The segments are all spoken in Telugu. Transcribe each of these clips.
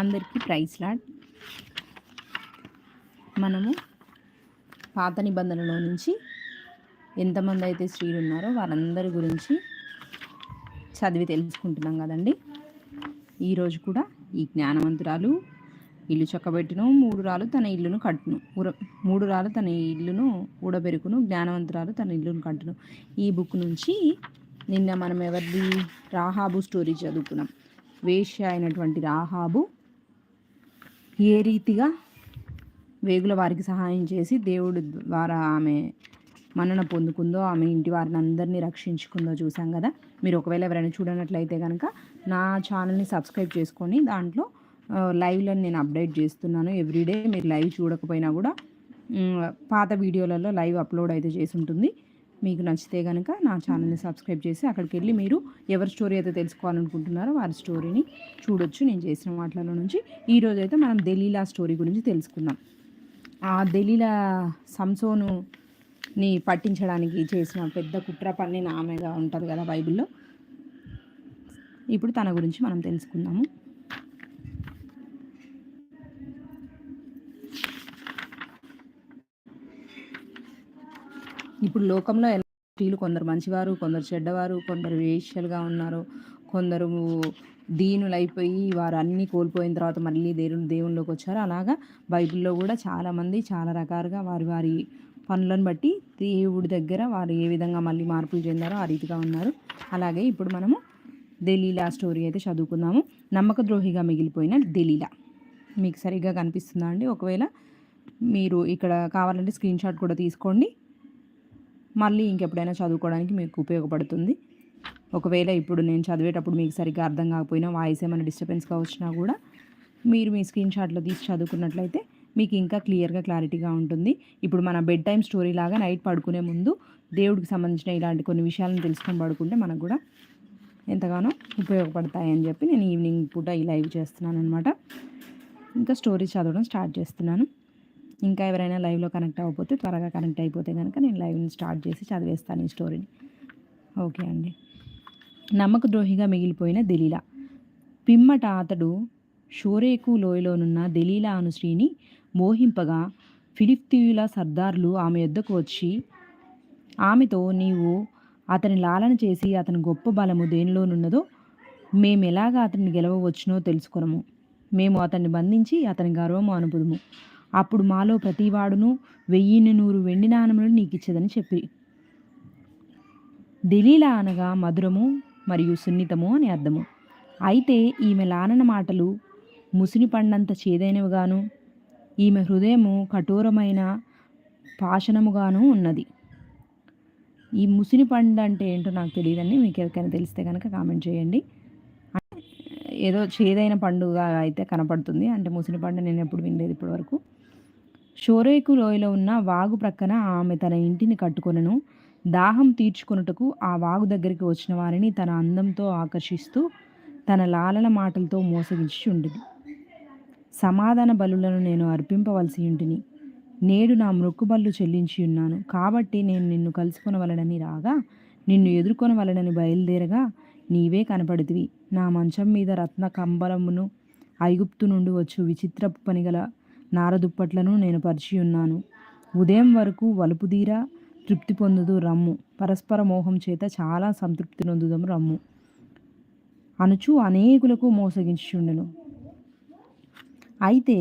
అందరికీ ప్రైస్ లాడ్. మనము పాత నిబంధనలో నుంచి ఎంతమంది అయితే స్త్రీలు ఉన్నారో వారందరి గురించి చదివి తెలుసుకుంటున్నాం కదండి. ఈరోజు కూడా ఈ జ్ఞానవంతురాలు ఇల్లు చక్కబెట్టును మూడు రాలు తన ఇల్లును కట్టును మూడు రాలు తన ఇల్లును ఊడబెరుకును జ్ఞానవంతురాలు తన ఇల్లును కట్టును. ఈ బుక్ నుంచి నిన్న మనం ఎవరిది? రాహాబు స్టోరీ చదువుకున్నాం. వేష్య అయినటువంటి రాహాబు ఏ రీతిగా వేగుల వారికి సహాయం చేసి దేవుడి ద్వారా ఆమె మన్నన పొందుకుందో ఆమె ఇంటి వారిని అందరినీ రక్షించుకుందో చూసాం కదా. మీరు ఒకవేళ ఎవరైనా చూడనట్లయితే కనుక నా ఛానల్ని సబ్స్క్రైబ్ చేసుకొని దాంట్లో లైవ్లను నేను అప్డేట్ చేస్తున్నాను. ఎవ్రీడే మీరు లైవ్ చూడకపోయినా కూడా పాత వీడియోలలో లైవ్ అప్లోడ్ అయితే చేసి ఉంటుంది. మీకు నచ్చితే కనుక నా ఛానల్ని సబ్స్క్రైబ్ చేసి అక్కడికి వెళ్ళి మీరు ఎవరి స్టోరీ అయితే తెలుసుకోవాలనుకుంటున్నారో వారి స్టోరీని చూడొచ్చు. నేను చేసిన వాటిలో నుంచి ఈరోజు అయితే మనం దెలీలా స్టోరీ గురించి తెలుసుకుందాం. ఆ దలీలా సంసోనుని పట్టించడానికి చేసిన పెద్ద కుట్ర పన్నిన ఆమెగా ఉంటుంది కదా బైబిల్లో. ఇప్పుడు తన గురించి మనం తెలుసుకుందాము. ఇప్పుడు లోకంలో ఎలా స్త్రీలు కొందరు మంచివారు కొందరు చెడ్డవారు కొందరు వేశ్యలుగా ఉన్నారు కొందరు దీనులైపోయి వారు అన్నీ కోల్పోయిన తర్వాత మళ్ళీ దేవుని దేవుళ్ళకి వచ్చారు. అలాగా బైబిల్లో కూడా చాలామంది చాలా రకాలుగా వారి వారి పనులను బట్టి దేవుడి దగ్గర వారు ఏ విధంగా మళ్ళీ మార్పులు చెందారో ఆ రీతిగా ఉన్నారు. అలాగే ఇప్పుడు మనము దెలీలా స్టోరీ అయితే చదువుకుందాము. నమ్మక ద్రోహిగా మిగిలిపోయిన దెలీలా. మీకు సరిగ్గా కనిపిస్తుందా అండి? ఒకవేళ మీరు ఇక్కడ కావాలంటే స్క్రీన్ షాట్ కూడా తీసుకోండి. మళ్ళీ ఇంకెప్పుడైనా చదువుకోవడానికి మీకు ఉపయోగపడుతుంది. ఒకవేళ ఇప్పుడు నేను చదివేటప్పుడు మీకు సరిగ్గా అర్థం కాకపోయినా వాయిస్ ఏమైనా డిస్టర్బెన్స్గా వచ్చినా కూడా మీరు మీ స్క్రీన్ షాట్లో తీసి చదువుకున్నట్లయితే మీకు ఇంకా క్లియర్గా క్లారిటీగా ఉంటుంది. ఇప్పుడు మన బెడ్ టైం స్టోరీ లాగా నైట్ పడుకునే ముందు దేవుడికి సంబంధించిన ఇలాంటి కొన్ని విషయాలను తెలుసుకొని పడుకుంటే మనకు కూడా ఎంతగానో ఉపయోగపడతాయి అని చెప్పి నేను ఈవినింగ్ పూట ఈ లైవ్ చేస్తున్నాను అనమాట ఇంకా స్టోరీ చదవడం స్టార్ట్ చేస్తున్నాను. ఇంకా ఎవరైనా లైవ్లో కనెక్ట్ అవ్వకపోతే త్వరగా కనెక్ట్ అయిపోతే కనుక నేను లైవ్ని స్టార్ట్ చేసి చదివేస్తాను ఈ స్టోరీని. ఓకే అండి. నమ్మక ద్రోహిగా మిగిలిపోయిన దలీలా. పిమ్మట అతడు షోరేకు లోయలోనున్న దలీలా అను స్త్రీని మోహింపగా ఫిలిప్తీయుల సర్దార్లు ఆమె యొద్దకు వచ్చి ఆమెతో నీవు అతని లాలన చేసి అతని గొప్ప బలము దేనిలోనున్నదో మేము ఎలాగా అతన్ని గెలవవచ్చునో తెలుసుకునము. మేము అతన్ని బంధించి అతని గర్వము అనుపుదుము. అప్పుడు మాలో ప్రతివాడును వెయ్యిన్ని నూరు వెండి నాణములను నీకు ఇచ్చేదని చెప్పి. దిలీలా అనగా మధురము మరియు సున్నితము అని అర్థము. అయితే ఈమె లానన మాటలు ముసిని పండంత చేదైనవిగాను ఈమె హృదయము కఠోరమైన పాషణముగాను ఉన్నది. ఈ ముసిని పండు అంటే ఏంటో నాకు తెలియదండి మీకు ఎవరికైనా తెలిస్తే కనుక కామెంట్ చేయండి. ఏదో చేదైన పండుగ అయితే కనపడుతుంది అంటే ముసిని పండు నేను ఎప్పుడు వినలేదు ఇప్పటివరకు. షోరేకు లోయలో ఉన్న వాగు ప్రక్కన ఆమె తన ఇంటిని కట్టుకొనను. దాహం తీర్చుకొనుటకు ఆ వాగు దగ్గరికి వచ్చిన వారిని తన అందంతో ఆకర్షిస్తూ తన లాలన మాటలతో మోసగించి ఉండేది సమాధాన బలులను నేను అర్పింపవలసి ఉంటిని నేడు నా మృక్కుబళ్ళు చెల్లించి ఉన్నాను. కాబట్టి నేను నిన్ను కలుసుకొనవలనని రాగా నిన్ను ఎదుర్కొనవలనని బయలుదేరగా నీవే కనపడితివి. నా మంచం మీద రత్న కంబలమును ఐగుప్తు నుండి వచ్చు విచిత్రపు పనిగల నారదుప్పట్లను నేను పరిచి ఉన్నాను ఉదయం వరకు వలుపుదీరా తృప్తి పొందుదు రమ్ము. పరస్పర మోహం చేత చాలా సంతృప్తి నొందుదము రమ్ము. అనుచు అనేకులకు మోసగించుండెను అయితే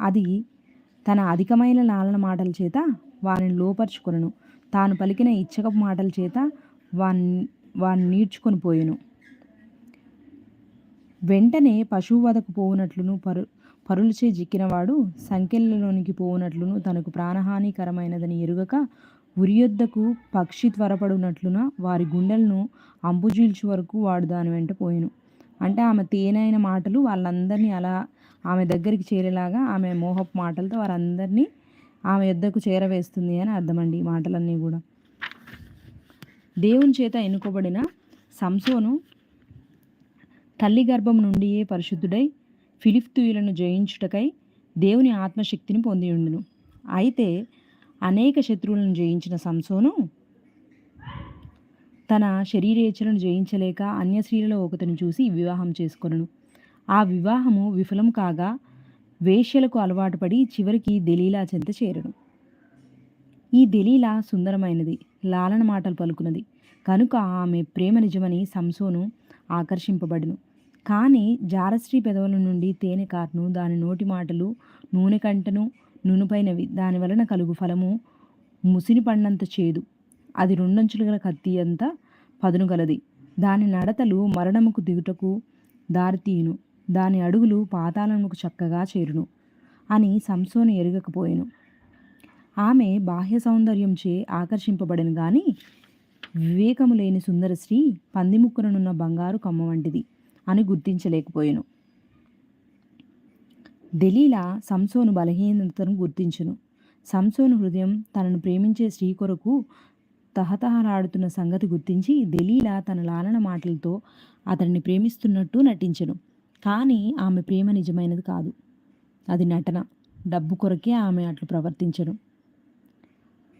అది తన అధికమైన లాలన మాటల చేత వారిని లోపరుచుకొనను. తాను పలికిన ఇచ్చకపు మాటల చేత వాన్ని వాన్ని నీడ్చుకొని పోయెను. వెంటనే పశువు వదకు పోవునట్లును పరు పరులచే జిక్కినవాడు సంకెళ్ళలోనికి పోవునట్లును తనకు ప్రాణహానికరమైనదని ఎరుగక ఉరియొద్దకు పక్షి త్వరపడునట్లున వారి గుండెలను అంబుజీల్చు వరకు వాడు దాని వెంట పోయాను. అంటే ఆమె తేనైన మాటలు వాళ్ళందరినీ అలా ఆమె దగ్గరికి చేరేలాగా ఆమె మోహపు మాటలతో వారందరినీ ఆమె యొద్దకు చేరవేస్తుంది అని అర్థమండి ఈ మాటలన్నీ కూడా. దేవుని చేత ఎన్నుకోబడిన సంసోను తల్లి గర్భం నుండియే పరిశుద్ధుడై ఫిలిప్తీయులను జయించుటకై దేవుని ఆత్మశక్తిని పొంది ఉండును అయితే అనేక శత్రువులను జయించిన సంసోను తన శరీరేచ్ఛలను జయించలేక అన్య స్త్రీలలో ఒకతను చూసి వివాహం చేసుకొనను. ఆ వివాహము విఫలం కాగా వేష్యలకు అలవాటు పడి చివరికి దెలీలా చెంత చేరను. ఈ దెలీలా సుందరమైనది లాలన మాటలు పలుకున్నది కనుక ఆమె ప్రేమ నిజమని సంసోను ఆకర్షింపబడును. కానీ జారశ్రీ పెదవుల నుండి తేనె కాటును దాని నోటి మాటలు నూనె కంటను నునుపైనవి దాని వలన కలుగు ఫలము ముసిని పడినంత చేదు. అది రెండంచులు గల కత్తి అంత పదును గలది. దాని నడతలు మరణముకు దిగుటకు దారితీయును దాని అడుగులు పాతాళముకు చక్కగా చేరును అని సంసోను ఎరగకపోయెను. ఆమె బాహ్య సౌందర్యంచే ఆకర్షింపబడను గాని వివేకము లేని సుందరశ్రీ పందిముక్కుననున్న బంగారు కమ్మ వంటిది. అని గుర్తించలేకపోయాను. దెలీలా సంసోను బలహీనతను గుర్తించును. సంసోను హృదయం తనను ప్రేమించే స్త్రీ కొరకు తహతహలాడుతున్న సంగతి గుర్తించి దెలీలా తన లాలన మాటలతో అతన్ని ప్రేమిస్తున్నట్టు నటించను. కానీ ఆమె ప్రేమ నిజమైనది కాదు. అది నటన. డబ్బు కొరకే ఆమె అట్లు ప్రవర్తించను.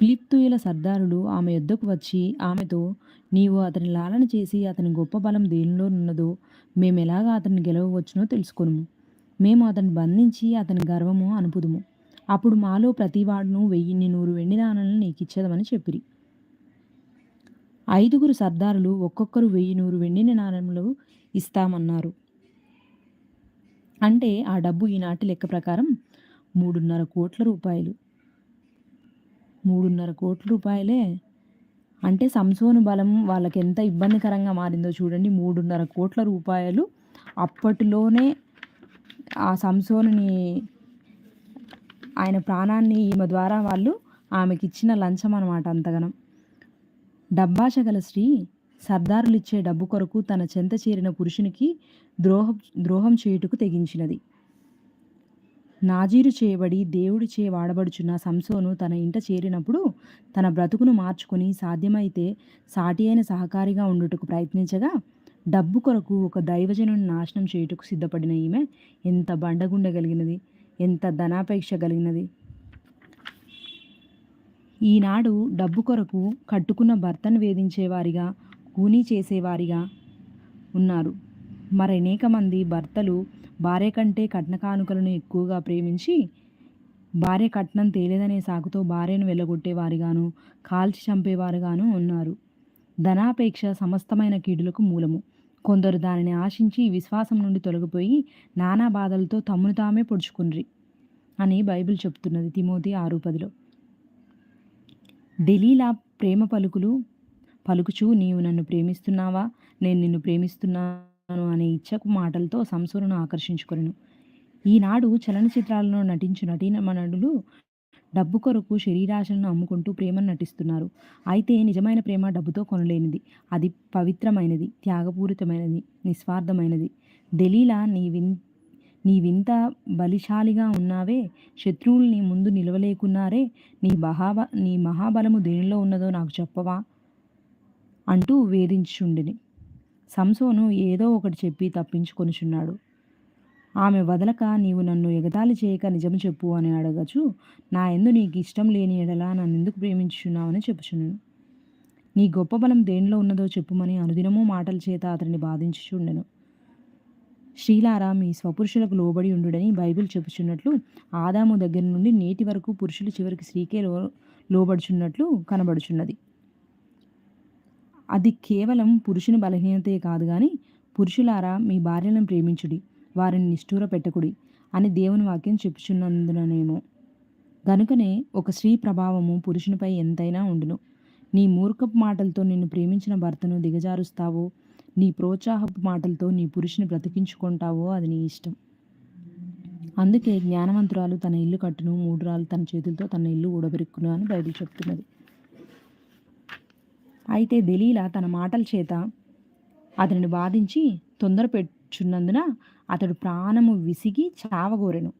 ఫిలిప్తుయుల సర్దారులు ఆమె యొద్దకు వచ్చి ఆమెతో నీవు అతని లాలన చేసి అతని గొప్ప బలం దేనిలో ఉన్నదో మేము ఎలాగా అతన్ని గెలవవచ్చునో తెలుసుకొనుము. మేము అతన్ని బంధించి అతని గర్వము అనుపుదుము. అప్పుడు మాలో ప్రతివాడును వెయ్యిన్ని నూరు వెండి నాణాలను నీకు ఇచ్చేదమని చెప్పిరి. ఐదుగురు సర్దారులు ఒక్కొక్కరు వెయ్యి నూరు వెండి నాణములు ఇస్తామన్నారు. అంటే ఆ డబ్బు ఈనాటి లెక్క ప్రకారం మూడున్నర కోట్ల రూపాయలు. మూడున్నర కోట్ల రూపాయలే. అంటే సంసోను బలం వాళ్ళకి ఎంత ఇబ్బందికరంగా మారిందో చూడండి. మూడున్నర కోట్ల రూపాయలు అప్పటిలోనే ఆ సంసోనుని ఆయన ప్రాణాన్ని ఈమె ద్వారా వాళ్ళు ఆమెకి ఇచ్చిన లంచం అనమాట అంతగనం. డబ్బాష గల స్త్రీ సర్దారులు ఇచ్చే డబ్బు కొరకు తన చెంత చేరిన పురుషునికి ద్రోహం ద్రోహం చేయుటకు తెగించినది. నాజీరు చేయబడి దేవుడి చే వాడబడుచున్న సంసోను తన ఇంట చేరినప్పుడు తన బ్రతుకును మార్చుకొని సాధ్యమైతే సాటి అయిన సహకారిగా ఉండుటకు ప్రయత్నించగా డబ్బు కొరకు ఒక దైవజనుని నాశనం చేయుటకు సిద్ధపడిన ఈమె ఎంత బండగుండె కలిగినది ఎంత ధనాపేక్ష కలిగినది. ఈనాడు డబ్బు కొరకు కట్టుకున్న భర్తను వేధించేవారిగా కూనీ చేసేవారిగా ఉన్నారు. మరనేక మంది భర్తలు భార్య కంటే కట్న కానుకలను ఎక్కువగా ప్రేమించి భార్య కట్నం తేలేదనే సాకుతో భార్యను వెళ్ళగొట్టేవారిగాను కాల్చి చంపేవారుగాను ఉన్నారు. ధనాపేక్ష సమస్తమైన కీడులకు మూలము. కొందరు దానిని ఆశించి విశ్వాసం నుండి తొలగిపోయి నానా బాధలతో తమ్మును తామే పొడుచుకున్రి అని బైబిల్ చెప్తున్నది తిమోతి ఆరు పదిలో. దెలీలా ప్రేమ పలుకులు పలుకుచూ నీవు నన్ను ప్రేమిస్తున్నావా? నేను నిన్ను ప్రేమిస్తున్నా అనే ఇచ్చకు మాటలతో సంసూరును ఆకర్షించుకొను ఈనాడు చలనచిత్రాలలో నటించు నటీనమనులు డబ్బు కొరకు శరీరాశలను అమ్ముకుంటూ ప్రేమను నటిస్తున్నారు. అయితే నిజమైన ప్రేమ డబ్బుతో కొనలేనిది. అది పవిత్రమైనది త్యాగపూరితమైనది నిస్వార్థమైనది. దెలీలా నీ విన్ నీ వింత బలిశాలిగా ఉన్నావే. శత్రువుల్ని ముందు నిలవలేకున్నారే. నీ మహాబ నీ మహాబలము దేనిలో ఉన్నదో నాకు చెప్పవా? అంటూ వేధించుండిని. సంసోను ఏదో ఒకటి చెప్పి తప్పించుకొనిచున్నాడు. ఆమె వదలక నీవు నన్ను ఎగతాళి చేయక నిజం చెప్పు అని అడగచ్చు నా ఎందు నీకు ఇష్టం లేని ఎడలా నన్ను ఎందుకు ప్రేమించున్నావని చెప్పుచున్నాను నీ గొప్ప బలం దేనిలో ఉన్నదో చెప్పుమని అనుదినము మాటల చేత అతన్ని బాధించుచుండెను. శ్రీలారా మీ స్వపురుషులకు లోబడి ఉండుడని బైబిల్ చెప్పుచున్నట్లు ఆదాము దగ్గర నుండి నేటి వరకు పురుషులు చివరికి స్త్రీకే లో లోబడుచున్నట్లు కనబడుచున్నది. అది కేవలం పురుషుని బలహీనతే కాదు కానీ పురుషులారా మీ భార్యలను ప్రేమించుడి వారిని నిష్ఠూర పెట్టకుడి అని దేవుని వాక్యం చెప్పుచున్నందుననేమో. గనుకనే ఒక స్త్రీ ప్రభావము పురుషునిపై ఎంతైనా ఉండును. నీ మూర్ఖపు మాటలతో నిన్ను ప్రేమించిన భర్తను దిగజారుస్తావో నీ ప్రోత్సాహపు మాటలతో నీ పురుషుని బ్రతికించుకుంటావో అది నీ ఇష్టం. అందుకే జ్ఞానవంతురాలు తన ఇల్లు కట్టును మూడురాలు తన చేతులతో తన ఇల్లు ఊడబెరుక్కును అని బైబిల్ చెప్తున్నది. అయితే దలీలా తన మాటల చేత అతనిని బాధించి తొందర పెట్టుచున్నందున అతడు ప్రాణము విసిగి చావగోరెను.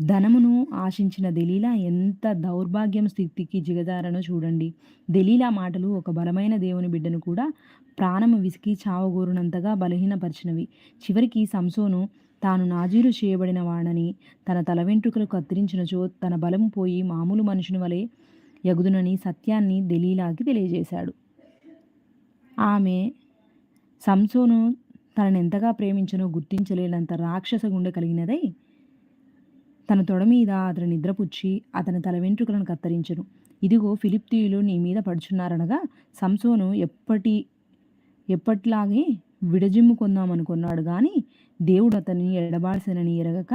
ధనమును ఆశించిన దెలీలా ఎంత దౌర్భాగ్యం స్థితికి జిగజారనో చూడండి. దలీలా మాటలు ఒక బలమైన దేవుని బిడ్డను కూడా ప్రాణము విసికి చావగోరునంతగా బలహీనపరిచినవి. చివరికి సంసోను తాను నాజీలు చేయబడిన వాడని తన తల వెంట్రుకలు కత్తిరించినచో తన బలం పోయి మామూలు మనుషుని వలె యగుదునని సత్యాన్ని దెలీలాకి తెలియజేశాడు. ఆమె సంసోను తనను ఎంతగా ప్రేమించనో గుర్తించలేనంత రాక్షస గుండె కలిగినదై తన తొడ మీద అతని నిద్రపుచ్చి అతని తల వెంట్రుకలను కత్తిరించను. ఇదిగో ఫిలిప్తీయులు నీ మీద పడుచున్నారనగా సంసోను ఎప్పటి ఎప్పట్లాగే విడజిమ్ముకుందామనుకున్నాడు కానీ దేవుడు అతన్ని ఎడబాల్సినని ఎరగక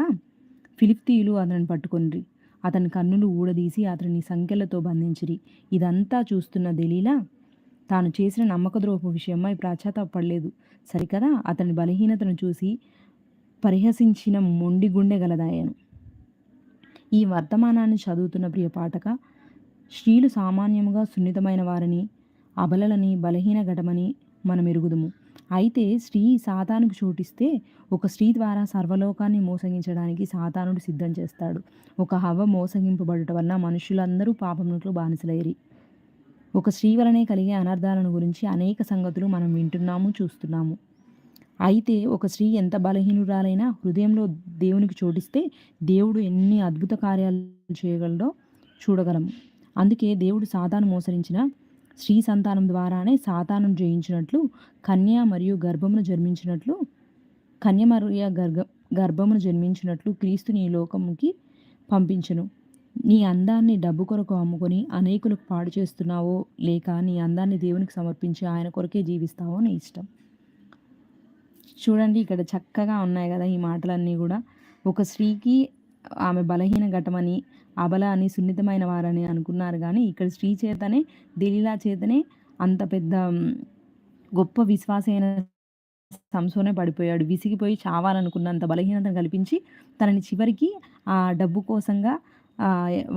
ఫిలిప్తీయులు అతనిని పట్టుకొనిరి. అతని కన్నులు ఊడదీసి అతనిని సంఖ్యలతో బంధించిరి. ఇదంతా చూస్తున్న దెలీలా తాను చేసిన నమ్మకద్రోహపు విషయమై పడలేదు సరికదా? అతని బలహీనతను చూసి పరిహసించిన మొండి గుండె గలదాయను. ఈ వర్తమానాన్ని చదువుతున్న ప్రియ పాఠక స్త్రీలు సామాన్యముగా సున్నితమైన వారని అబలలని బలహీన ఘటమని మనం ఎరుగుదుము అయితే స్త్రీ సాతానుకు చోటిస్తే ఒక స్త్రీ ద్వారా సర్వలోకాన్ని మోసగించడానికి సాతానుడు సిద్ధం చేస్తాడు. ఒక హవ మోసగింపబడట వలన మనుషులందరూ పాపమునట్లు బానిసలైరి ఒక స్త్రీ వలనే కలిగే అనర్థాలను గురించి అనేక సంగతులు మనం వింటున్నాము చూస్తున్నాము. అయితే ఒక స్త్రీ ఎంత బలహీనురాలైనా హృదయంలో దేవునికి చోటిస్తే దేవుడు ఎన్ని అద్భుత కార్యాలు చేయగలడో చూడగలము. అందుకే దేవుడు సాతాను మోసరించిన స్త్రీ సంతానం ద్వారానే సాతానం జయించినట్లు కన్య మరియు గర్భమును జన్మించినట్లు కన్య మరియు గర్భ గర్భమును జన్మించినట్లు క్రీస్తుని ఈ లోకముకి పంపించను. నీ అందాన్ని డబ్బు కొరకు అమ్ముకొని అనేకులకు పాడు చేస్తున్నావో లేక నీ అందాన్ని దేవునికి సమర్పించి ఆయన కొరకే జీవిస్తావో నీ ఇష్టం. చూడండి ఇక్కడ చక్కగా ఉన్నాయి కదా ఈ మాటలన్నీ కూడా. ఒక స్త్రీకి ఆమె బలహీన ఘటమని అబల అని సున్నితమైన వారని అనుకున్నారు కానీ ఇక్కడ స్త్రీ చేతనే దిలీలా చేతనే అంత పెద్ద గొప్ప విశ్వాసైన సంసోనే పడిపోయాడు. విసిగిపోయి చావాలనుకున్నంత బలహీనతను కల్పించి తనని చివరికి ఆ డబ్బు కోసంగా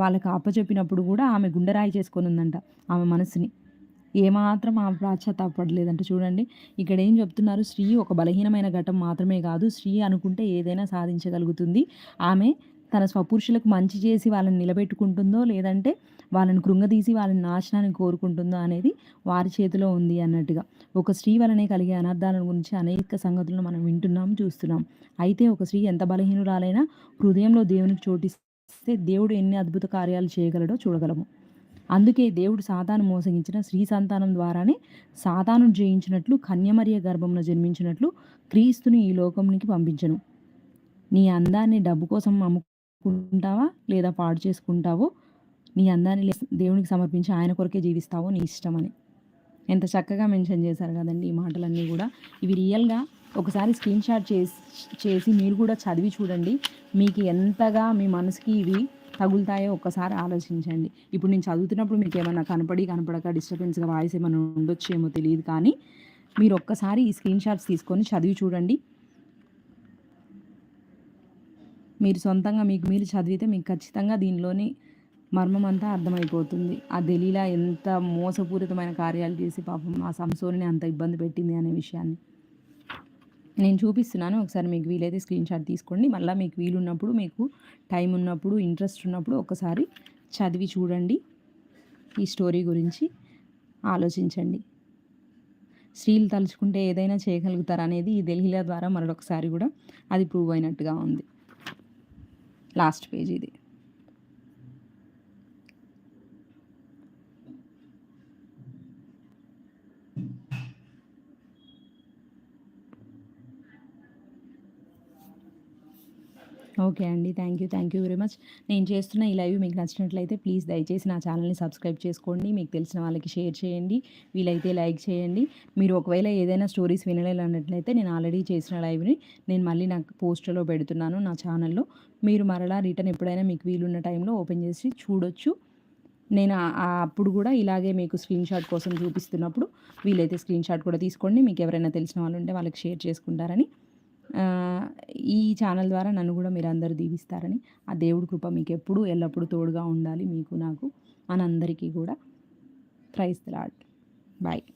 వాళ్ళకి అప్పచెప్పినప్పుడు కూడా ఆమె గుండెరాయి చేసుకొని ఉందంట ఆమె మనసుని. ఏమాత్రం ఆమె ప్రాచ్యతాపడలేదంట చూడండి. ఇక్కడ ఏం చెప్తున్నారు? స్త్రీ ఒక బలహీనమైన ఘటం మాత్రమే కాదు స్త్రీ అనుకుంటే ఏదైనా సాధించగలుగుతుంది. ఆమె తన స్వపురుషులకు మంచి చేసి వాళ్ళని నిలబెట్టుకుంటుందో లేదంటే వాళ్ళని కృంగదీసి వాళ్ళని నాశనాన్ని కోరుకుంటుందో అనేది వారి చేతిలో ఉంది అన్నట్టుగా. ఒక స్త్రీ వలనే కలిగే అనర్థాల గురించి అనేక సంగతులను మనం వింటున్నాం చూస్తున్నాం. అయితే ఒక స్త్రీ ఎంత బలహీనురాలైనా హృదయంలో దేవునికి చోటిస్తే దేవుడు ఎన్ని అద్భుత కార్యాలు చేయగలడో చూడగలము. అందుకే దేవుడు సాతాను మోసగించిన స్త్రీ సంతానం ద్వారానే సాతాను జయించినట్లు కన్యమరియ గర్భంలో జన్మించినట్లు క్రీస్తుని ఈ లోకంనికి పంపించను. నీ అందాన్ని డబ్బు కోసం అమ్ము చేసుకుంటావా లేదా పాడు చేసుకుంటావో? నీ అందాన్ని దేవునికి సమర్పించి ఆయన కొరకే జీవిస్తావో నీ ఇష్టమని. ఎంత చక్కగా మెన్షన్ చేశారు కదండి ఈ మాటలన్నీ కూడా. ఇవి రియల్గా ఒకసారి స్క్రీన్ షాట్ చేసి చేసి మీరు కూడా చదివి చూడండి. మీకు ఎంతగా మీ మనసుకి ఇవి తగులుతాయో ఒక్కసారి ఆలోచించండి. ఇప్పుడు నేను చదువుతున్నప్పుడు మీకు ఏమైనా కనపడి కనపడక డిస్టర్బెన్స్గా వాయిస్ ఏమైనా ఉండొచ్చేమో తెలియదు కానీ మీరు ఒక్కసారి ఈ స్క్రీన్ షాట్స్ తీసుకొని చదివి చూడండి. మీరు సొంతంగా మీకు మీరు చదివితే మీకు ఖచ్చితంగా దీనిలోని మర్మం అంతా అర్థమైపోతుంది. ఆ దలీలా ఎంత మోసపూరితమైన కార్యాలు చేసి పాపం ఆ సంసోని అంత ఇబ్బంది పెట్టింది అనే విషయాన్ని. నేను చూపిస్తున్నాను. ఒకసారి మీకు వీలైతే స్క్రీన్ షాట్ తీసుకోండి. మళ్ళీ మీకు వీలున్నప్పుడు మీకు టైం ఉన్నప్పుడు ఇంట్రెస్ట్ ఉన్నప్పుడు ఒకసారి చదివి చూడండి. ఈ స్టోరీ గురించి ఆలోచించండి. స్త్రీలు తలుచుకుంటే ఏదైనా చేయగలుగుతారు అనేది ఈ ఢిల్లీల ద్వారా మరొకసారి కూడా అది ప్రూవ్ అయినట్టుగా ఉంది. लास्ट पेज ही ఓకే అండి. Thank you. Thank you very much. నేను చేస్తున్న ఈ లైవ్ మీకు నచ్చినట్లయితే ప్లీజ్ దయచేసి నా ఛానల్ని సబ్స్క్రైబ్ చేసుకోండి. మీకు తెలిసిన వాళ్ళకి షేర్ చేయండి. వీలైతే లైక్ చేయండి. మీరు ఒకవేళ ఏదైనా స్టోరీస్ వినలేనట్లయితే నేను ఆల్రెడీ చేసిన లైవ్ని నేను మళ్ళీ నాకు పోస్టర్లో పెడుతున్నాను నా ఛానల్లో. మీరు మరలా రిటర్న్ ఎప్పుడైనా మీకు వీలున్న టైంలో ఓపెన్ చేసి చూడొచ్చు. నేను అప్పుడు కూడా ఇలాగే మీకు స్క్రీన్ షాట్ కోసం చూపిస్తున్నప్పుడు వీలైతే స్క్రీన్ షాట్ కూడా తీసుకోండి. మీకు ఎవరైనా తెలిసిన వాళ్ళు ఉంటే వాళ్ళకి షేర్ చేసుకుంటారని. ఈ ఛానల్ ద్వారా నన్ను కూడా మీరు అందరూ దీవిస్తారని ఆ దేవుడి కృప మీకు ఎప్పుడు ఎల్లప్పుడూ తోడుగా ఉండాలి మీకు నాకు మనందరికీ కూడా ప్రైజ్ లాడ్ బాయ్.